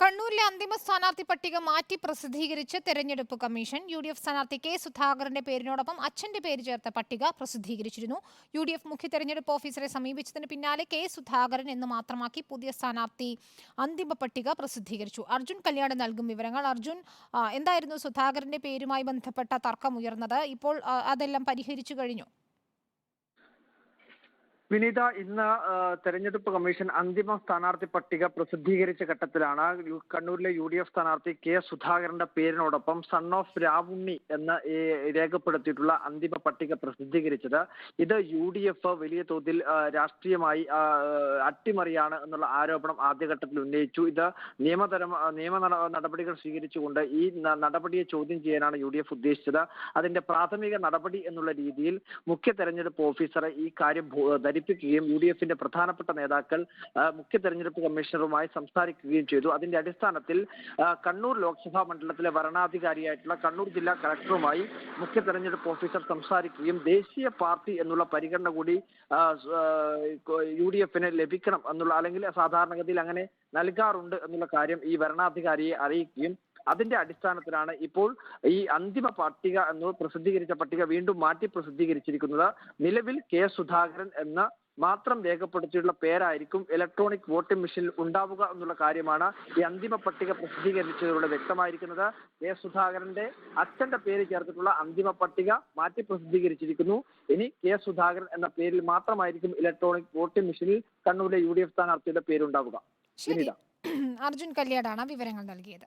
കണ്ണൂരിലെ അന്തിമ സ്ഥാനാർത്ഥി പട്ടിക മാറ്റി പ്രസിദ്ധീകരിച്ച് തെരഞ്ഞെടുപ്പ് കമ്മീഷൻ. യു ഡി എഫ് സ്ഥാനാർത്ഥി കെ സുധാകരന്റെ പേരിനോടൊപ്പം അച്ഛന്റെ പേര് ചേർത്ത പട്ടിക പ്രസിദ്ധീകരിച്ചിരുന്നു. യു ഡി എഫ് മുഖ്യ തെരഞ്ഞെടുപ്പ് ഓഫീസറെ സമീപിച്ചതിന് പിന്നാലെ കെ സുധാകരൻ എന്ന് മാത്രമാക്കി പുതിയ സ്ഥാനാർത്ഥി അന്തിമ പട്ടിക പ്രസിദ്ധീകരിച്ചു. അർജുൻ കല്യാണ് നൽകും വിവരങ്ങൾ. അർജുൻ എന്തായിരുന്നു സുധാകരന്റെ പേരുമായി ബന്ധപ്പെട്ട തർക്കം ഉയർന്നത്? ഇപ്പോൾ അതെല്ലാം പരിഹരിച്ചു കഴിഞ്ഞു. വിനീത ഇന്ന് തെരഞ്ഞെടുപ്പ് കമ്മീഷൻ അന്തിമ സ്ഥാനാർത്ഥി പട്ടിക പ്രസിദ്ധീകരിച്ച ഘട്ടത്തിലാണ് കണ്ണൂരിലെ യു ഡി എഫ് സ്ഥാനാർത്ഥി കെ സുധാകരന്റെ പേരിനോടൊപ്പം സൺ ഓഫ് രാവുണ്ണി എന്ന് രേഖപ്പെടുത്തിയിട്ടുള്ള അന്തിമ പട്ടിക പ്രസിദ്ധീകരിച്ചത്. ഇത് യു ഡി എഫ് വലിയ തോതിൽ രാഷ്ട്രീയമായി അട്ടിമറിയാണ് എന്നുള്ള ആരോപണം ആദ്യഘട്ടത്തിൽ ഉന്നയിച്ചു. ഇത് നിയമതരം നിയമ നടപടികൾ സ്വീകരിച്ചുകൊണ്ട് ഈ നടപടിയെ ചോദ്യം ചെയ്യാനാണ് യു ഡി എഫ് ഉദ്ദേശിച്ചത്. അതിന്റെ പ്രാഥമിക നടപടി എന്നുള്ള രീതിയിൽ മുഖ്യ തെരഞ്ഞെടുപ്പ് ഓഫീസറെ ഈ കാര്യം ധരിപ്പിക്കുകയും യു ഡി എഫിന്റെ പ്രധാനപ്പെട്ട നേതാക്കൾ മുഖ്യ തെരഞ്ഞെടുപ്പ് കമ്മീഷണറുമായി സംസാരിക്കുകയും ചെയ്തു. അതിന്റെ അടിസ്ഥാനത്തിൽ കണ്ണൂർ ലോക്സഭാ മണ്ഡലത്തിലെ വരണാധികാരിയായിട്ടുള്ള കണ്ണൂർ ജില്ലാ കളക്ടറുമായി മുഖ്യ തെരഞ്ഞെടുപ്പ് ഓഫീസർ സംസാരിക്കുകയും ദേശീയ പാർട്ടി എന്നുള്ള പരിഗണന കൂടി യു ഡി എഫിന് ലഭിക്കണം എന്നുള്ള അല്ലെങ്കിൽ സാധാരണഗതിയിൽ അങ്ങനെ നൽകാറുണ്ട് എന്നുള്ള കാര്യം ഈ വരണാധികാരിയെ അറിയിക്കുകയും അതിന്റെ അടിസ്ഥാനത്തിലാണ് ഇപ്പോൾ ഈ അന്തിമ പട്ടിക എന്ന് പ്രസിദ്ധീകരിച്ച പട്ടിക വീണ്ടും മാറ്റി പ്രസിദ്ധീകരിച്ചിരിക്കുന്നത്. നിലവിൽ കെ സുധാകരൻ എന്ന മാത്രം രേഖപ്പെടുത്തിയിട്ടുള്ള പേരായിരിക്കും ഇലക്ട്രോണിക് വോട്ടിംഗ് മെഷീനിൽ ഉണ്ടാവുക എന്നുള്ള കാര്യമാണ് ഈ അന്തിമ പട്ടിക പ്രസിദ്ധീകരിച്ചതിലൂടെ വ്യക്തമായിരിക്കുന്നത്. കെ സുധാകരന്റെ അച്ഛന്റെ പേര് ചേർത്തിട്ടുള്ള അന്തിമ പട്ടിക മാറ്റി പ്രസിദ്ധീകരിച്ചിരിക്കുന്നു. ഇനി കെ സുധാകരൻ എന്ന പേരിൽ മാത്രമായിരിക്കും ഇലക്ട്രോണിക് വോട്ടിംഗ് മെഷീനിൽ കണ്ണൂരിലെ യു ഡി എഫ് സ്ഥാനാർത്ഥിയുടെ പേരുണ്ടാവുക. അർജുൻ കല്യാടാണ് വിവരങ്ങൾ നൽകിയത്.